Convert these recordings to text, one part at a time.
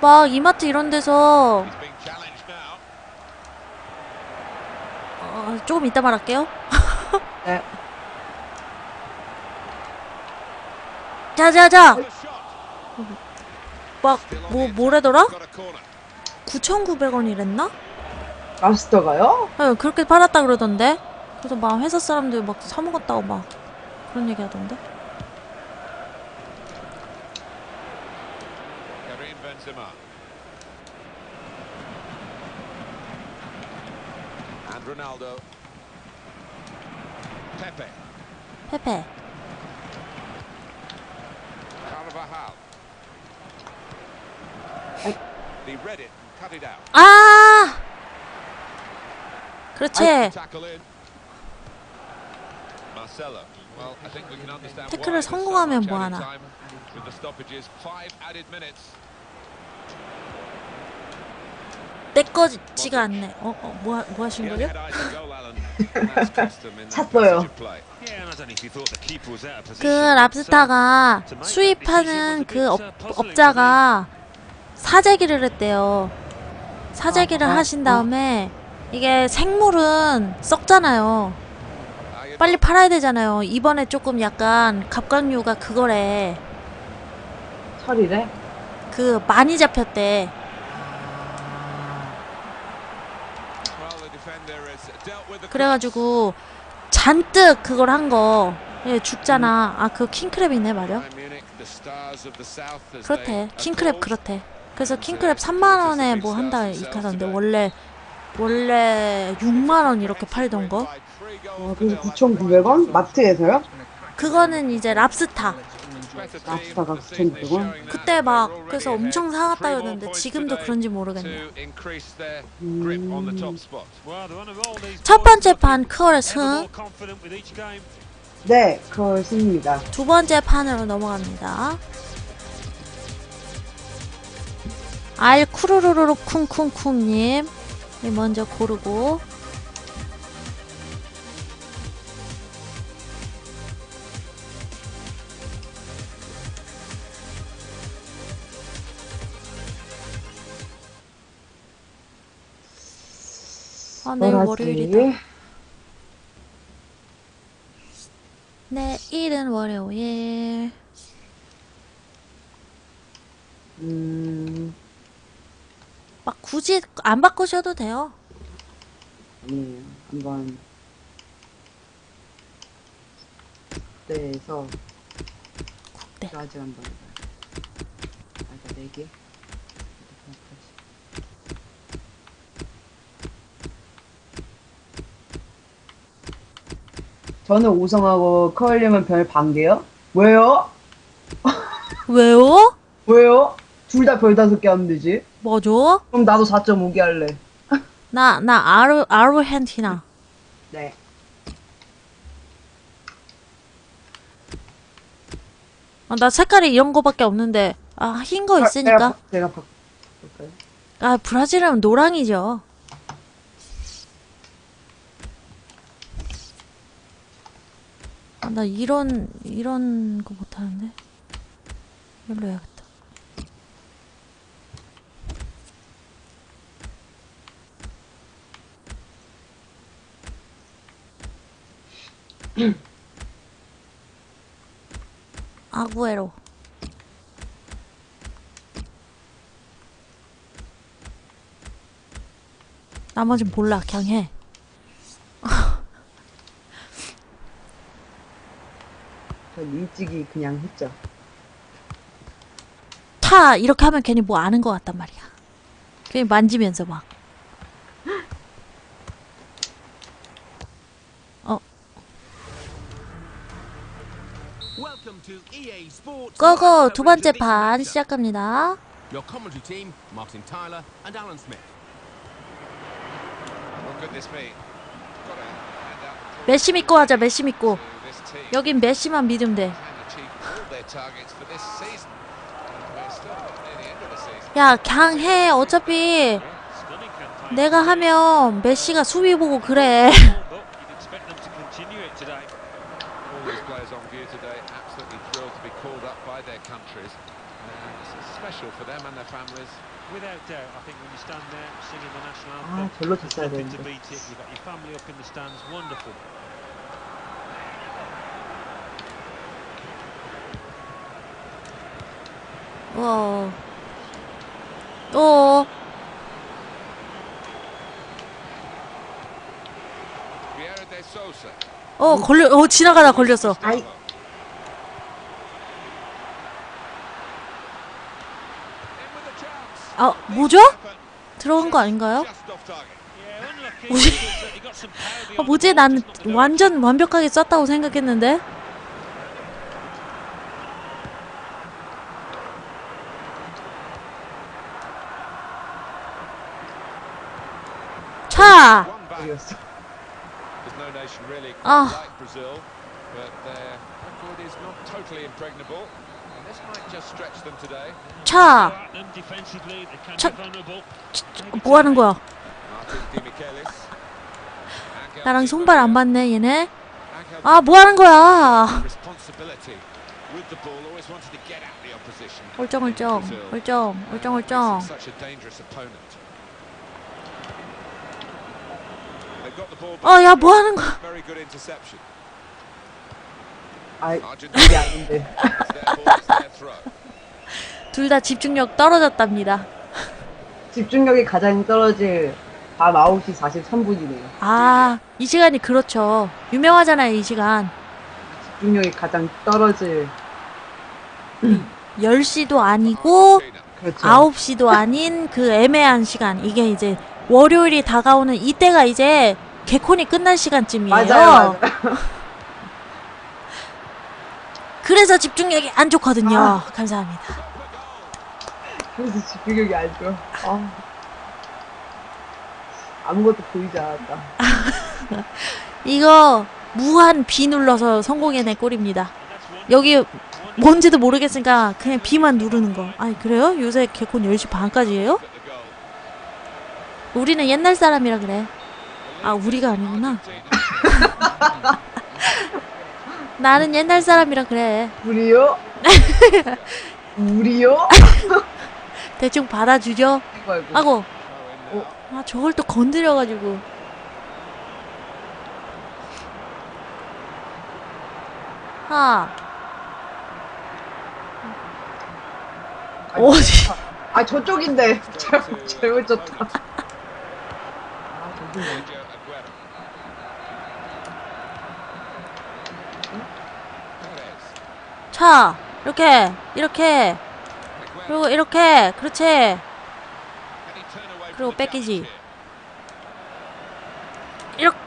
막 이마트 이런 데서. 어, 조금 이따 말할게요. 네. 자자자. 막 뭐 뭐래더라? Got a corner. 9,900원이랬나? 마스터가요? 네, 그렇게 팔았다 그러던데. 그래서 막 회사 사람들 막 사 먹었다고 막 그런 얘기 하던데. Karim Benzema. And Ronaldo. Pepe. 페페. Carvajal. He read it and cut it out. 아! 그렇지. Tackle in. Marcelo. Well, I think we can understand 태클을 why so 성공하면 뭐 하나. With the stoppages, five added minutes. 내 거지가 않네. 어, 어, 뭐, 하- 뭐 하신 거죠? 찼어요. 그. 랍스타가 수입하는 그 업, 업자가 사재기를 했대요. 사재기를 아, 아, 하신 아. 다음에 이게 생물은 썩잖아요. Ah, 빨리 팔아야 되잖아요. 이번에 조금 약간 갑각류가 그거래. 철이래? 그 많이 잡혔대. Well, the defender has dealt with the 그래가지고 잔뜩 그걸 한 거. 예, 죽잖아. 아, 그 킹크랩이네 말이야. 그렇대. 킹크랩. 그렇대. 그래서 킹크랩 3만 원에 뭐 한다 이렇게 하던데 원래 원래 6만 원 이렇게 팔던 거. 아, 그래서 9,900원? 마트에서요? 그거는 이제 랍스타. 랍스타가 9,900원? 그때 막 그래서 엄청 사갔다 그러는데 지금도 그런지 모르겠네. To increase their grip on the top spot. Well, they're on a roll, these 첫 번째 판 크월의 승. 네, 그걸 승입니다. 두 번째 판으로 넘어갑니다. 알 쿠루루루루 쿵쿵쿵님 먼저 고르고 아 내일 월요일이다. 내일은 월요일. 음, 막 굳이 안 바꾸셔도 돼요. 아니에요. 한번 국대에서 국대. 브라질 한번 해봐요. 아, 일단 네 개. 저는 우성하고 커얼님은 별 반개요? 왜요? 왜요? 왜요? 둘 다 별 다섯 개 하면 되지. 뭐죠? 그럼 나도 4.5개 할래. 나, 나, 아르, 아르헨티나. 네. 아, 나 색깔이 이런 거밖에 없는데. 아, 흰거 아, 있으니까. 바- 내가 바꿀까요? 아, 브라질은 노랑이죠. 아, 나 이런, 이런 거 못하는데. 이걸로 해야겠다. 아구에로. 나머진 몰라, 그냥 해. 일찍이 그냥 했죠. 타! 이렇게 하면 괜히 뭐 아는 것 같단 말이야. 괜히 만지면서 막. 어. 고고! 두 번째 판 시작합니다. Your commentary team, Martin Tyler and Alan Smith. Well, goodness me. Got to hand out 메시 믿고 하자, 메시 믿고. 여긴 메시만 믿으면 돼. 야, 그냥 해. 어차피. 내가 하면 메시가 수비 보고 그래. Continue it today. All 와. 어. Sousa. 어 걸려. 어 지나가다 걸렸어. 아이. 아 뭐죠? 들어간 거 아닌가요? 뭐지? uh, 아 뭐지? 난 완전 완벽하게 쐈다고 생각했는데. Them today. 차. 차-. 뭐 하는 거야? 나랑 손발 안. 맞네 얘네. 아 뭐 하는 거야? the opposition. 얼쩡얼쩡. 얼쩡, 얼쩡얼쩡. 아 야 뭐 하는 거야? Interception. 아이, 이게 Argentina 아닌데. 둘 다 집중력 떨어졌답니다. 집중력이 가장 떨어질 밤 9시 43분이네요. 아 이 시간이 그렇죠. 유명하잖아요 이 시간. 집중력이 가장 떨어질, 10시도 아니고. 그렇죠. 9시도 아닌 그 애매한 시간. 이게 이제 월요일이 다가오는 이때가 이제 개콘이 끝날 시간쯤이에요. 맞아요, 맞아요. 그래서 집중력이 안 좋거든요. 아. 감사합니다. 그래서 집중력이 안 좋아. 아. 아무것도 보이지 않았다. 이거 무한 B 눌러서 성공해낸 꼴입니다. 여기 뭔지도 모르겠으니까 그냥 B만 누르는 거. 아니 그래요? 요새 개콘 10시 반까지예요? 우리는 옛날 사람이라 그래. 아 우리가 아니구나. 나는 옛날 사람이라 그래. 우리요? 우리요? 대충 받아주죠. 아고 Throw in now. 아 저걸 또 건드려가지고. 하. 아니, 어디? 아 저쪽인데 잘못 잘못 쳤다. opponent. 아 저기 Aguero. 차 이렇게 이렇게. 그리고 이렇게 그렇지. 그리고 뺏기지. 이렇게.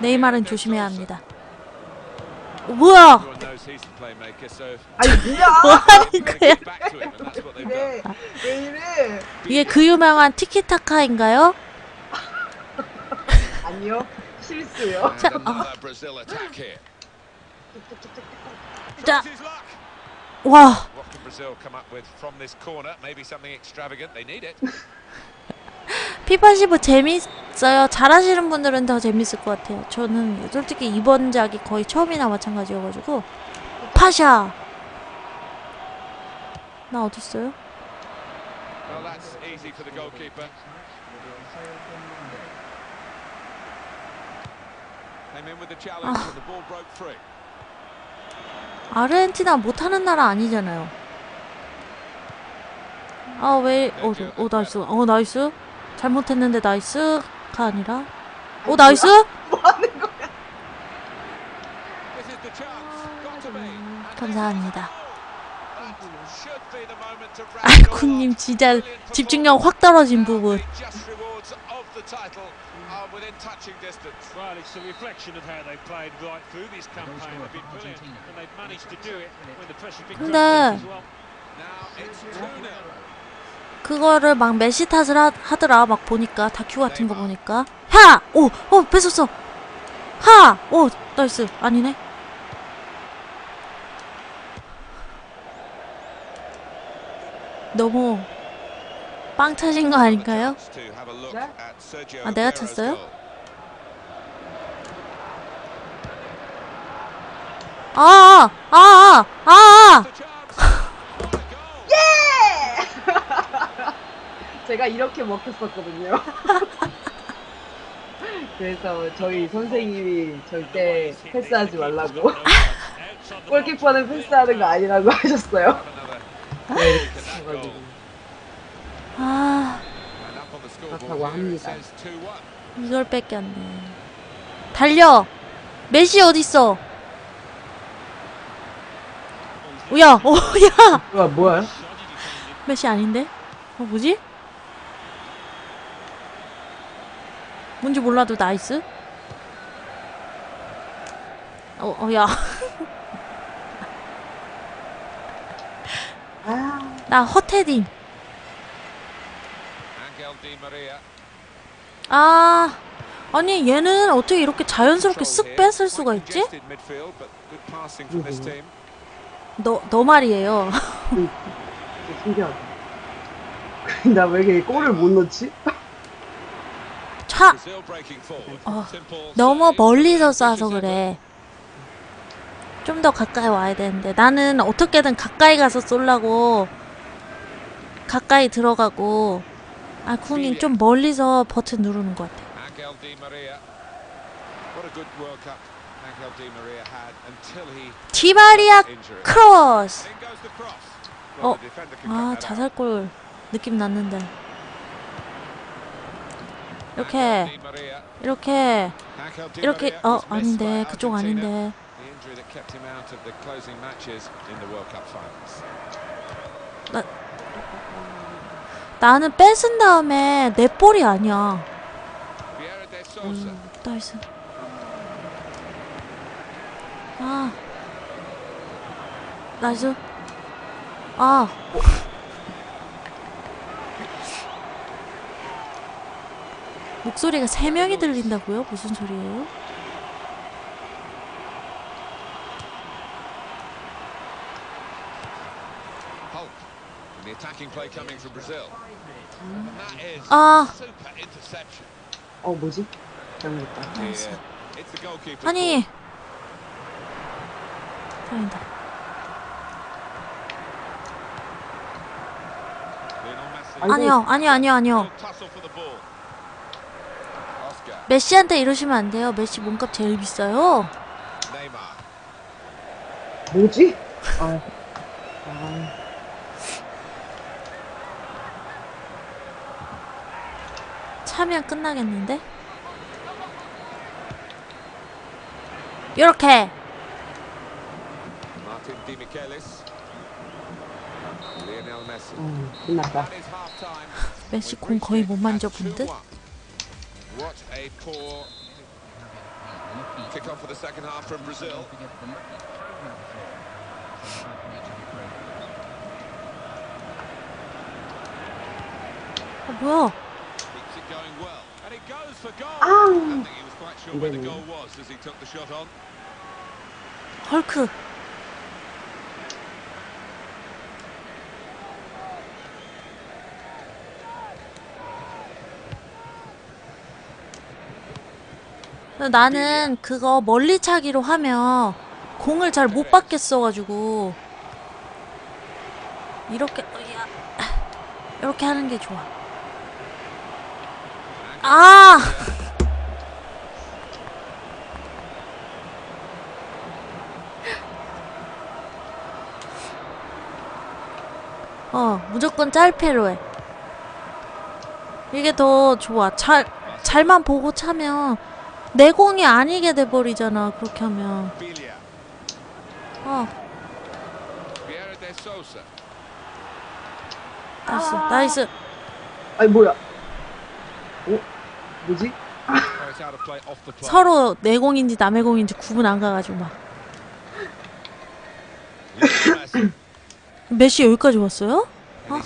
네이마르는 조심해야 합니다. 어, 뭐야? 아니 뭐야? 뭐 하는 they're gonna 거야? 왜 이래? 이게 그 유명한 티키타카인가요? 아니요 실수요. 자, another Brazil attack here. 자. 와, What can Brazil come up with from this corner? Maybe something extravagant. They need it. 피파 15 재밌어요. 잘하시는 분들은 더 재밌을 것 같아요. 저는 솔직히 이번 작이 거의 처음이나 마찬가지여가지고 파샤. 나 어딨어요? Well, that's easy for the goalkeeper. Came in with the challenge, and the ball broke free. 아르헨티나 못하는 나라 아니잖아요. 아 왜? 어, 어 나이스. 어 나이스. 잘못했는데 나이스가 아니라. 어 나이스? 뭐 하는 거야? This 감사합니다. is- That should be the moment to wrap it all 아이쿠님. 진짜 집중력 확 떨어진 부분. the just rewards of the title are within touching distance. Well, it's a reflection of how they played right through this campaign. They've been brilliant, and they've managed to do it when the pressure's been 근데 great as well. Now it's 2-0. 그거를 막 메시 탓을 하, 하더라 막 보니까 다큐 같은 거 보니까 하! 오! 어 뺏었어 하! 오! 나이스 아니네 너무 빵 차신 거 아닌가요? Sergio 아, 내가 찼어요? goal. 아, 아, 아, 아, 아. Goal. 제가 이렇게 먹혔었거든요. 그래서 저희 선생님이 절대 패스하지 말라고. 골키퍼는 패스하는 거 아니라고 하셨어요. 네, goal. 아, 그렇다고 합니다. says 2-1. 이걸 뺏겼네. 달려. 메시 어딨어? 야, 어, 야. 뭐야, 뭐야? 메시 아닌데? 어, 뭐지? 뭔지 몰라도 나이스. 어, 어, 야. 아, 나 Maria. 아, 아니 얘는 어떻게 이렇게 자연스럽게 쓱. 뺏을 수가 있지? Mhm. 너, 너 말이에요. 신기하다. 나왜 이렇게 골을 못 넣지? 차! 어, 너무. 멀리서 쏴서. 그래. 좀 더 가까이 와야 되는데 나는 어떻게든 가까이 가서 쏠라고 가까이 들어가고 아 쿵님 좀 멀리서 버튼 누르는 것 같아. Angel Di Maria. What a good World Cup Angel Di Maria had until he 디마리아. 크로스. 어, 아. 자살골 느낌 났는데 이렇게. 이렇게 이렇게 어 아닌데 그쪽. 아닌데 The 나는 뺏은 다음에 내 볼이 아니야. 음, 나이스. 아. 나이스. 아. 목소리가 세 명이 들린다고요? 무슨 소리예요? 아. super interception. 어, 뭐지? 잘못했다. 아니. 다행이다. 아니요, 아니요, 아니요, 아니요. 메시한테 이러시면 안 돼요. 메시 몸값 제일 비싸요. 뭐지? 아, 아, 차면 끝나겠는데? 이렇게 Martin Di Michelis. Lionel Messi. 어, 끝났다. 메시 공 거의 못 만져본 듯? What a poor kick off for the second half from Brazil. 아, 뭐야? 아, I don't think he was quite sure where the 이거는. goal was as he took the shot on. 헐크. 나는 그거 멀리 차기로 하면 공을 잘 못 받겠어가지고 이렇게 이렇게 하는 게 좋아. 아! 어, 무조건 짧게로 해. 이게 더 좋아. 잘, 잘만 보고 차면 내 공이 아니게 돼버리잖아. 그렇게 하면. 어. 나이스, 나이스. 아니, 뭐야? 어? 뭐지? Oh. 서로 내 공인지 남의 공인지 구분 안 가가지고 막. 메시 여기까지 왔어요? Oh.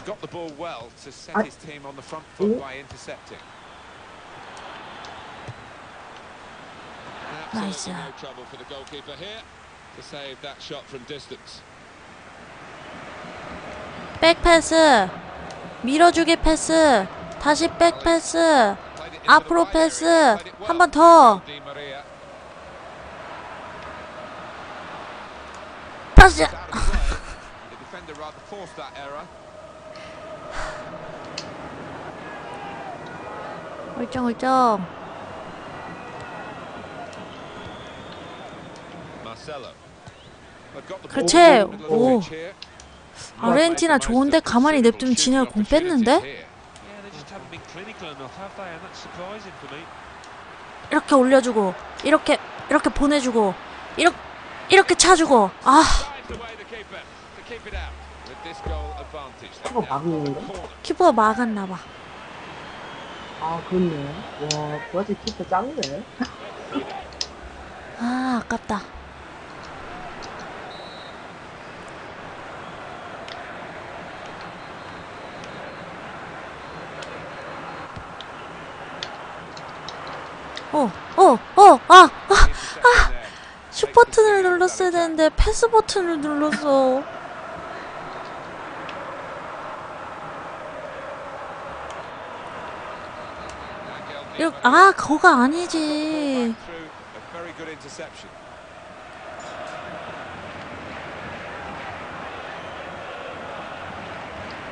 uh, that shot from distance. 백패스. 밀어주기 패스. 다시 백패스. 앞으로 패스. 한 번 더. Di Maria. 빠져. Out of play. The defender rather forced that error. 얼쩡 얼쩡. Marcelo. They've got the ball 그렇지. 오. 아르헨티나 좋은데 가만히 냅두면 진열 공 뺐는데? 이렇게 올려주고 이렇게 이렇게 보내주고 이렇게 이렇게 차주고 아 Drives away the keeper to keep it out. With this goal advantage. they're 이거 now 막는 on 건가? corner. 키퍼가 막았나 봐. 아 그렇네 와 브라질 키퍼 짱네 아 아깝다. 어, 어, 어, 아, 아, Interception there. 슛 버튼을 되는데 패스 버튼을 눌렀어. Angel Di 이렇, Maria. 아, 거가 아니지.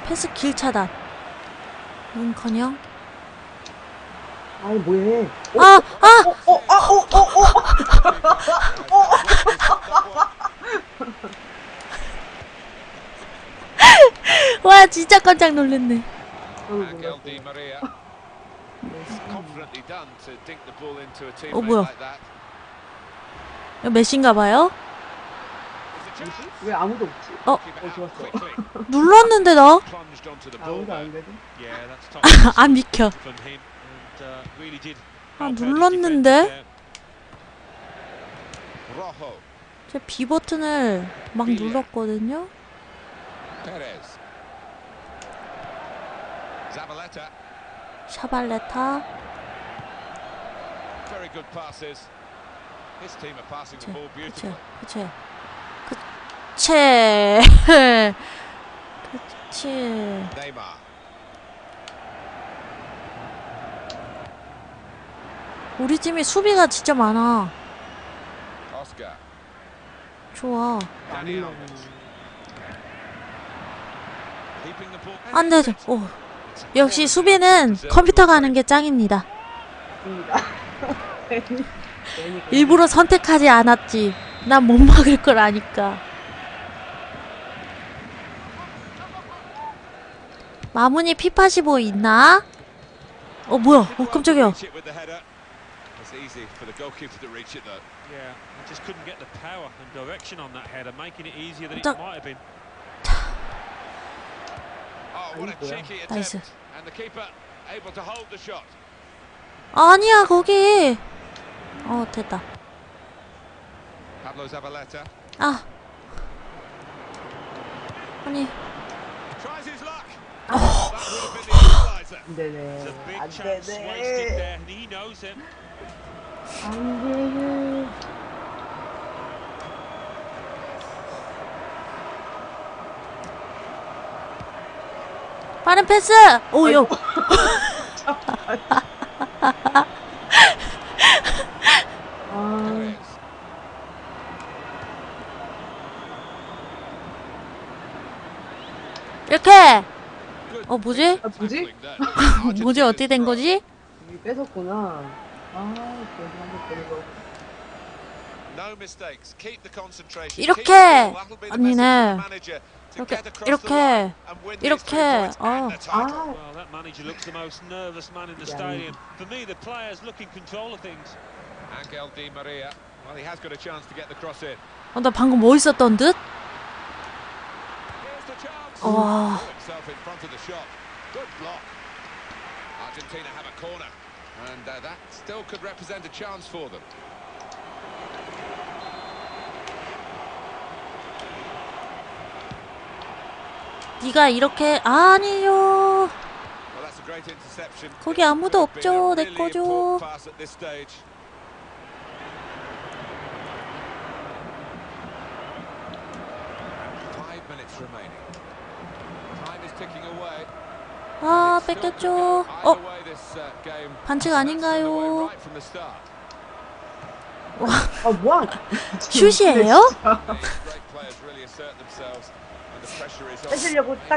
패스 길 차단. 눈커녕. 아이 뭐해 아, 아, 와, 진짜 깜짝 놀랐네. 저도 Angel 놀랐어요 Di Maria. Confidently done to dink the ball into a teammate 어, 뭐야? like that. 이거 메신가 봐요? It's a chance. 왜 아무도 없지? 어, Keep it 어, out 좋았어. quickly. 눌렀는데 너? Plunged onto the ball. 아무 도 though. 안 되지? Yeah, that's top 안 비켜. from him. And uh, really did. 아, help out his 눌렀는데? defenders there. Rojo. 제 B 버튼을 막 눌렀거든요. 샤발레타. Very good passes. His team are passing the ball 그치. 그치. 그치. 그치. 우리 팀이 수비가 진짜 많아. 좋아. Dani Alves. Keeping the ball. 안 돼. 오. 역시 수비는 컴퓨터가 하는 게 짱입니다. 그냥 일부러 선택하지 않았지. 난 못 막을 걸 아니까. 마무니 피파 15 있나? 어 뭐야? 어 깜짝이야. It 나이스. attempt. And the keeper able to hold the shot. 아니야 거기. 어 됐다. 아. 아니. Oh. The equaliser. 안 되네. 안 되네 빠른 패스. 오요. 아. 이렇게. 어 뭐지? 아, 뭐지? 뭐지 어떻게 된 거지? 뺏었구나 아. 이렇게. 아니네. 이렇게 이렇게 이렇게. 어. 아. 어, 나 방금 듯? Here's the chance. 와. Put himself in front of the shot. Good block. Argentina have a corner, and uh, that still could represent a chance for them. 네가 이렇게 아니요. 거기 아무도 없죠. 내 거죠. 아 뺏겼죠. 어 uh. 반칙 아닌가요? 아 뭐야 슛이에요? Eso es lo